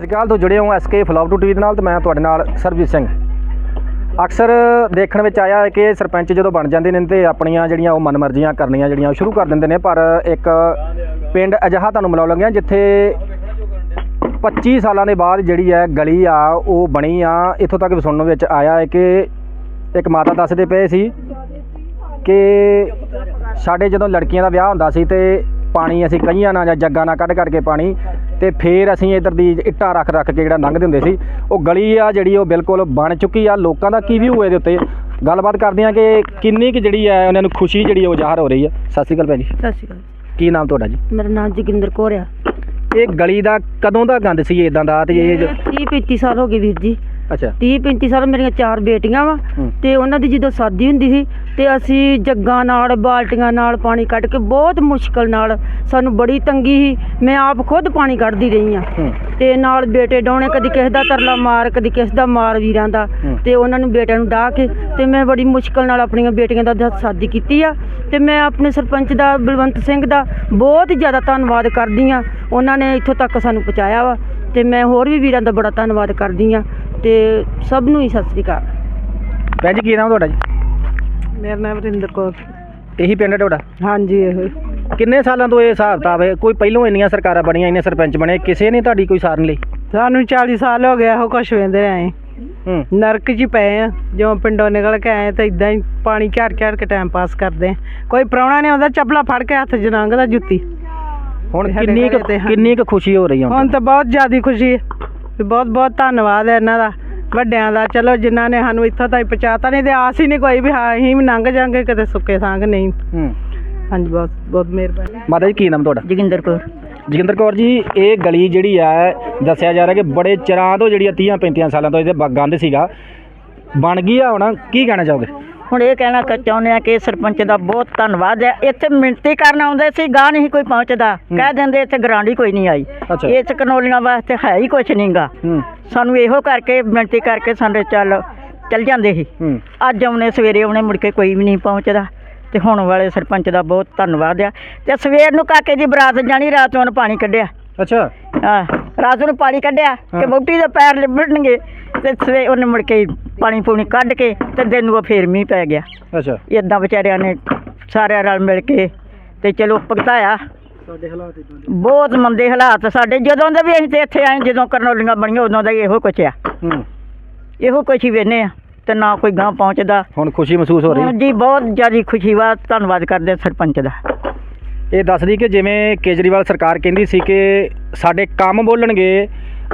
ਸਤਿ ਸ਼੍ਰੀ ਅਕਾਲ, ਤੋਂ ਜੁੜੇ ਹੋ ਐਸਕੇ ਫਲੌਪ ਟੂ ਟੀਵੀ ਦੇ ਨਾਲ ਤੇ ਮੈਂ ਤੁਹਾਡੇ ਨਾਲ ਸਰਬਜੀਤ ਸਿੰਘ। ਅਕਸਰ ਦੇਖਣ ਵਿੱਚ ਆਇਆ ਹੈ ਕਿ ਸਰਪੰਚ ਜਦੋਂ ਬਣ ਜਾਂਦੇ ਨੇ ਤੇ ਆਪਣੀਆਂ ਜਿਹੜੀਆਂ ਉਹ ਮਨਮਰਜ਼ੀਆਂ ਕਰਨੀਆਂ ਜਿਹੜੀਆਂ ਉਹ ਸ਼ੁਰੂ ਕਰ ਦਿੰਦੇ ਨੇ, ਪਰ ਇੱਕ ਪਿੰਡ ਅਜਿਹਾ ਤੁਹਾਨੂੰ ਮਿਲਾਉਣ ਲੱਗਿਆ ਜਿੱਥੇ 25 ਸਾਲਾਂ ਦੇ ਬਾਅਦ ਜਿਹੜੀ ਹੈ ਗਲੀ ਆ, ਉਹ ਬਣੀ ਆ। ਇੱਥੋਂ ਤੱਕ ਵੀ ਸੁਣਨ ਵਿੱਚ ਆਇਆ ਹੈ ਕਿ ਇੱਕ ਮਾਤਾ ਦੱਸਦੇ ਪਏ ਸੀ ਕਿ ਸਾਡੇ ਜਦੋਂ ਲੜਕੀਆਂ ਦਾ ਵਿਆਹ ਹੁੰਦਾ ਸੀ ਤੇ ਪਾਣੀ ਅਸੀਂ ਕਈਆਂ ਨਾਲ ਜਾਂ ਜੱਗਾਂ ਨਾਲ ਕੱਢ ਕੱਢ ਕੇ ਪਾਣੀ ਤੇ ਫੇਰ ਅਸੀਂ ਇਧਰ ਦੀ ਇੱਟਾਂ ਰੱਖ ਰੱਖ ਕੇ ਜਿਹੜਾ ਲੰਘਦੇ ਹੁੰਦੇ ਸੀ ਉਹ ਗਲੀ ਆ ਜਿਹੜੀ ਉਹ ਬਿਲਕੁਲ ਬਣ ਚੁੱਕੀ ਆ ਲੋਕਾਂ ਦਾ ਕੀ ਵਿਊ ਇਹਦੇ ਉੱਤੇ? ਗੱਲਬਾਤ ਕਰਦੇ ਆ ਕਿ ਕਿੰਨੀ ਕਿ ਜਿਹੜੀ ਹੈ ਉਹਨਾਂ ਨੂੰ ਖੁਸ਼ੀ ਜਿਹੜੀ ਉਹ ਜ਼ਾਹਰ ਹੋ ਰਹੀ ਆ। ਸਤਿ ਸ਼੍ਰੀ ਅਕਾਲ ਭੈਣ ਜੀ। ਸਤਿ ਸ਼੍ਰੀ ਅਕਾਲ ਕੀ ਨਾਮ ਤੁਹਾਡਾ ਜੀ? ਮੇਰਾ ਨਾਮ ਜੋਗਿੰਦਰ ਕੌਰ ਆ। ਇਹ ਗਲੀ ਦਾ ਕਦੋਂ ਦਾ ਗੰਦ ਸੀ ਇਦਾਂ ਦਾ ਤੇ ਇਹ 30 35 ਸਾਲ ਹੋ ਗਏ ਵੀਰ ਜੀ। ਅੱਛਾ। 30 35 ਸਾਲ ਮੇਰੀਆਂ ਚਾਰ ਬੇਟੀਆਂ ਵਾ ਹੂੰ। ਤੇ ਉਹਨਾਂ ਦੀ ਜਦੋਂ ਸ਼ਾਦੀ ਹੁੰਦੀ ਸੀ ਤੇ ਅਸੀਂ ਜੱਗਾਂ ਨਾਲ ਬਾਲਟੀਆਂ ਨਾਲ ਪਾਣੀ ਕੱਢ ਕੇ ਬਹੁਤ ਮੁਸ਼ਕਲ ਨਾਲ ਸਾਨੂੰ ਬੜੀ ਤੰਗੀ ਸੀ। ਮੈਂ ਆਪ ਖੁਦ ਪਾਣੀ ਕੱਢਦੀ ਰਹੀ ਆ ਹੂੰ। ਤੇ ਨਾਲ ਬੇਟੇ ਡਾਉਣੇ ਕਦੀ ਕਿਸੇ ਦਾ ਤਰਲਾ ਮਾਰ ਕਦੀ ਕਿਸੇ ਦਾ ਮਾਰ ਵੀਰਾਂ ਦਾ। ਹੂੰ। ਤੇ ਉਹਨਾਂ ਨੂੰ ਬੇਟਿਆਂ ਨੂੰ ਡਾਹ ਕੇ ਤੇ ਮੈਂ ਬੜੀ ਮੁਸ਼ਕਲ ਨਾਲ ਆਪਣੀਆਂ ਬੇਟੀਆਂ ਦਾ ਜਦ ਸ਼ਾਦੀ ਕੀਤੀ ਆ ਤੇ ਮੈਂ ਆਪਣੇ ਸਰਪੰਚ ਦਾ ਬਲਵੰਤ ਸਿੰਘ ਦਾ ਬਹੁਤ ਹੀ ਜ਼ਿਆਦਾ ਧੰਨਵਾਦ ਕਰਦੀ ਆ ਉਹਨਾਂ ਨੇ ਇੱਥੋਂ ਤੱਕ ਸਾਨੂੰ ਪਹੁੰਚਾਇਆ ਵਾ ਤੇ ਮੈਂ ਹੋਰ ਵੀ ਵੀਰਾਂ ਦਾ ਬੜਾ ਧੰਨਵਾਦ ਕਰਦੀ ਆ ਤੇ ਸਭ ਨੂੰ ਹੀ ਸਤਿ ਸ੍ਰੀ ਅਕਾਲ। ਭੈਣ ਜੀ ਕੀ ਨਾਮ ਤੁਹਾਡਾ ਜੀ? ਮੇਰਾ ਨਾਮ ਵਰਿੰਦਰ ਕੌਰ। ਇਹੀ ਪਿੰਡ ਹੈ ਤੁਹਾਡਾ? ਹਾਂਜੀ ਇਹ ਕਿੰਨੇ ਸਾਲਾਂ ਤੋਂ ਇਹ ਹਿਸਾਬ ਕਿਤਾਬ ਹੈ? ਕੋਈ ਪਹਿਲੋਂ ਇੰਨੀਆਂ ਸਰਕਾਰਾਂ ਬਣੀਆਂ ਇੰਨੇ ਸਰਪੰਚ ਬਣੇ ਕਿਸੇ ਨੇ ਤੁਹਾਡੀ ਕੋਈ ਸਾਰਨ ਲਈ? ਸਾਨੂੰ 40 ਸਾਲ ਹੋ ਗਿਆ ਉਹ ਕੁਛ ਵੇਂਦੇ ਰਹੇ ਹੂੰ। ਨਰਕ 'ਚ ਹੀ ਪਏ ਆ ਜਿਵੇਂ ਪਿੰਡੋਂ ਨਿਕਲ ਕੇ ਆਏ ਤਾਂ ਇਦਾਂ ਹੀ ਪਾਣੀ ਝਾੜ ਝਾੜ ਕੇ ਟਾਈਮ ਪਾਸ ਕਰਦੇ ਆ। ਕੋਈ ਪ੍ਰਾਹੁਣਾ ਨਹੀਂ ਆਉਂਦਾ ਚੱਪਲਾ ਫੜ ਕੇ ਹੱਥ 'ਚ ਲੰਘਦਾ ਜੁੱਤੀ। ਹੁਣ ਕਿੰਨੀ ਕੁ। ਕਿੰਨੀ ਕੁ ਖੁਸ਼ੀ ਹੋ ਰਹੀ ਹੈ ਹੁਣ ਹੁਣ ਤਾਂ ਬਹੁਤ ਜ਼ਿਆਦਾ ਖੁਸ਼ੀ ਹੈ। ਵੀ ਬਹੁਤ ਬਹੁਤ ਧੰਨਵਾਦ ਹੈ ਇਹਨਾਂ ਦਾ ਵੱਡਿਆਂ ਦਾ। ਚਲੋ ਜਿਨ੍ਹਾਂ ਨੇ ਸਾਨੂੰ ਇੱਥੋਂ ਤਾਈਂ ਪਹੁੰਚਾਤਾ ਨਹੀਂ ਤੇ ਆਸ ਹੀ ਨਹੀਂ ਕੋਈ ਵੀ ਹਾਂ ਅਸੀਂ ਵੀ ਲੰਘ ਜਾਾਂਗੇ ਕਿਤੇ ਸੁੱਕੇ ਸਾਂਗ ਨਹੀਂ। ਹੂੰ। ਹਾਂਜੀ ਬਹੁਤ ਬਹੁਤ ਮਿਹਰਬਾਨੀ। ਮਾਤਾ ਜੀ ਕੀ ਨਾਮ ਤੁਹਾਡਾ? ਜੋਗਿੰਦਰ ਕੌਰ। ਜੋਗਿੰਦਰ ਕੌਰ ਜੀ ਇਹ ਗਲੀ ਜਿਹੜੀ ਹੈ ਦੱਸਿਆ ਜਾ ਰਿਹਾ ਕਿ ਬੜੇ ਚਿਰਾਂ ਤੋਂ ਜਿਹੜੀ 30 35 ਸਾਲਾਂ ਤੋਂ ਇਹਦੇ ਬ- ਗੰਦ ਸੀਗਾ। ਬਣ ਗਈ ਆ ਹੁਣ ਕੀ ਕਹਿਣਾ ਚਾਹੋਗੇ? ਹੁਣ ਇਹ ਕਹਿਣਾ ਕ- ਚਾਹੁੰਦੇ ਆ ਕਿ ਸਰਪੰਚ ਦਾ ਬਹੁਤ ਧੰਨਵਾਦ ਹੈ। ਇੱਥੇ ਮਿਹਨਤੀ ਕਰਨ ਆਉਂਦੇ ਸੀ ਗਾਂ ਨਹੀਂ ਕੋਈ ਪਹੁੰਚਦਾ। ਕਹਿ ਦਿੰਦੇ ਇੱਥੇ ਗਰਾਂਡੀ ਕੋਈ ਨਹੀਂ ਆਈ। ਅੱਛਾ। ਇਸ ਕਨੋਲੀਆਂ ਵਾਸਤੇ ਹੈ ਹੀ ਕੁਛ ਨਹੀਂਗਾ ਹੂੰ। ਸਾਨੂੰ ਇਹੋ ਕਰਕੇ ਮਿਹਨਤੀ ਕਰਕੇ ਸਾਡੇ ਚੱਲ ਚੱਲ ਜਾਂਦੇ ਸੀ। ਹੂੰ। ਅੱਜ ਆਉਣੇ ਸਵੇਰੇ ਆਉਣੇ ਮੁੜ ਕੇ ਕੋਈ ਵੀ ਨਹੀਂ ਪਹੁੰਚਦਾ। ਤੇ ਹੁਣ ਵਾਲੇ ਸਰਪੰਚ ਦਾ ਬਹੁਤ ਧੰਨਵਾਦ ਆ। ਤੇ ਸਵੇਰ ਨੂੰ ਕਾਕੇ ਦੀ ਬਰਾਤ ਜਾਣੀ ਰਾਤ ਨੂੰ ਉਹਨੇ ਪਾਣੀ ਕੱਢਿਆ। ਅੱਛਾ। ਹਾਂ। ਰਾਤ ਨੂੰ ਪਾਣੀ ਕੱਢਿਆ। ਕਿ ਵਹੁਟੀ ਦੇ ਪੈਰ ਲਿਬੜਨਗੇ ਤੇ ਸਵੇ ਉਹਨੇ ਮੁੜ ਕੇ ਪਾਣੀ ਪੂਣੀ ਕੱਢ ਕੇ ਤੇ ਦਿਨ ਨੂੰ ਉਹ ਫੇਰ ਮੀਂਹ ਪੈ ਗਿਆ। ਅੱਛਾ। ਇਦਾਂ ਵਿਚਾਰਿਆਂ ਨੇ ਸਾਰਿਆਂ ਰਲ ਮਿਲ ਕੇ ਤੇ ਚਲੋ ਭੁਗਤਾਇਆ। ਸਾਡੇ ਹਾਲਾਤ ਇਦਾਂ ਬਹੁਤ ਮੰਦੇ ਹਾਲਾਤ ਸਾਡੇ ਜਦੋਂ ਦੇ ਵੀ ਅਸੀਂ ਤੇ ਇੱਥੇ ਆਏ ਜਦੋਂ ਕਰਨੋਲੀਆਂ ਬਣੀਆਂ ਉਦੋਂ ਦਾ ਹੀ ਇਹੋ ਕੁਛ ਆ। ਹੂੰ। ਇਹੋ ਕੁਛ ਹੀ ਵੇਨੇ ਆ ਤੇ ਨਾ ਕੋਈ ਗਾਂ ਪਹੁੰਚਦਾ। ਹੁਣ ਖੁਸ਼ੀ ਮਹਿਸੂਸ ਹੋ ਰਹੀ। ਹੈ ਜੀ ਬਹੁਤ ਜ਼ਿਆਦਾ ਖੁਸ਼ੀ ਵਾ ਧੰਨਵਾਦ ਕਰਦੇ ਹਾਂ ਸਰਪੰਚ ਦਾ। ਇਹ ਦੱਸਦੀ ਕਿ ਜਿਵੇਂ ਕੇਜਰੀਵਾਲ ਸਰਕਾਰ ਕਹਿੰਦੀ ਸੀ ਕਿ ਸਾਡੇ ਕੰਮ ਬੋਲਣਗੇ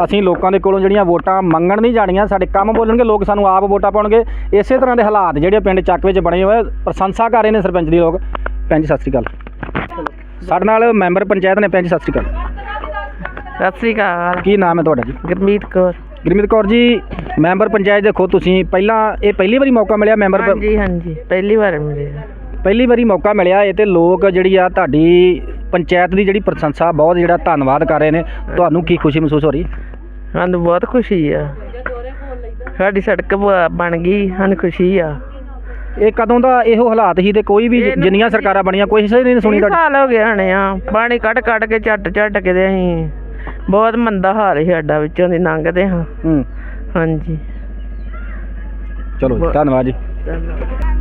ਅਸੀਂ ਲੋਕਾਂ ਦੇ ਕੋਲੋਂ ਜਿਹੜੀਆਂ ਵੋਟਾਂ ਮੰਗਣ ਨਹੀਂ ਜਾਣੀਆਂ ਸਾਡੇ ਕੰਮ ਬੋਲਣਗੇ ਲੋਕ ਸਾਨੂੰ ਆਪ ਵੋਟਾਂ ਪਾਉਣਗੇ। ਇਸੇ ਤਰ੍ਹਾਂ ਦੇ ਹਾਲਾਤ ਜਿਹੜੇ ਪਿੰਡ ਚੱਕ ਵਿੱਚ ਬਣੇ ਹੋਏ ਪ੍ਰਸ਼ੰਸਾ ਕਰ ਰਹੇ ਨੇ ਸਰਪੰਚ ਦੀ ਲੋਕ। ਭੈਣ ਜੀ ਸਤਿ ਸ੍ਰੀ ਅਕਾਲ। ਸਾਡੇ ਨਾਲ ਮੈਂਬਰ ਪੰਚਾਇਤ ਨੇ ਭੈਣ ਜੀ ਸਤਿ ਸ੍ਰੀ ਅਕਾਲ। ਸਤਿ ਸ੍ਰੀ ਅਕਾਲ। ਕੀ ਨਾਮ ਹੈ ਤੁਹਾਡਾ ਜੀ? ਗੁਰਮੀਤ ਕੌਰ। ਗੁਰਮੀਤ ਕੌਰ ਜੀ ਮੈਂਬਰ ਪੰਚਾਇਤ ਦੇਖੋ ਤੁਸੀਂ ਪਹਿਲਾਂ ਇਹ ਪਹਿਲੀ ਵਾਰੀ ਮੌਕਾ ਮਿਲਿਆ ਮੈਂਬਰ ਹਾਂਜੀ ਹਾਂਜੀ ਪਹਿਲੀ ਵਾਰ ਮਿਲੇ ਪਹਿਲੀ ਵਾਰੀ ਮੌਕਾ ਮਿਲਿਆ ਇਹ ਤੇ ਲੋਕ ਜਿਹੜੀ ਆ ਤੁਹਾਡੀ ਪੰਚਾਇਤ ਦੀ ਜਿਹੜੀ ਪ੍ਰਸ਼ੰਸਾ ਬਹੁਤ ਜਿਹੜਾ ਧੰਨਵਾਦ ਕਰ ਰਹੇ ਨੇ। ਤੁਹਾਨੂੰ ਕੀ ਖੁਸ਼ੀ ਮਹਿਸੂਸ ਹੋ ਰਹੀ? ਸਾਨੂੰ ਬਹੁਤ ਖੁਸ਼ੀ ਆ। ਸਾਡੀ ਸੜਕ ਬ- ਬਣ ਗਈ ਸਾਨੂੰ ਖੁਸ਼ੀ ਆ। ਇਹ ਕਦੋਂ ਦਾ ਇਹੋ ਹਾਲਾਤ ਸੀ ਤੇ ਕੋਈ ਵੀ ਜਿੰਨੀਆਂ ਸਰਕਾਰਾਂ ਬਣੀਆਂ ਕੋਈ ਨੇ ਨਹੀਂ ਸੁਣੀ 30 ਤੁਹਾਡੀ? ਸਾਲ ਹੋ ਗਏ ਹਣੇ ਆ। ਪਾਣੀ ਕੱਢ ਕੱਢ ਕੇ ਝੱਟ ਝੱਟ ਕੇ ਤੇ ਅਸੀਂ ਬਹੁਤ ਮੰਦਾ ਹਾਲ ਸੀ ਸਾਡਾ ਵਿੱਚੋਂ ਦੀ ਲੰਘਦੇ ਹਾਂ। ਹੂੰ। ਹਾਂਜੀ। ਚਲੋ ਜੀ, ਧੰਨਵਾਦ ਜੀ। ਧੰਨਵਾਦ।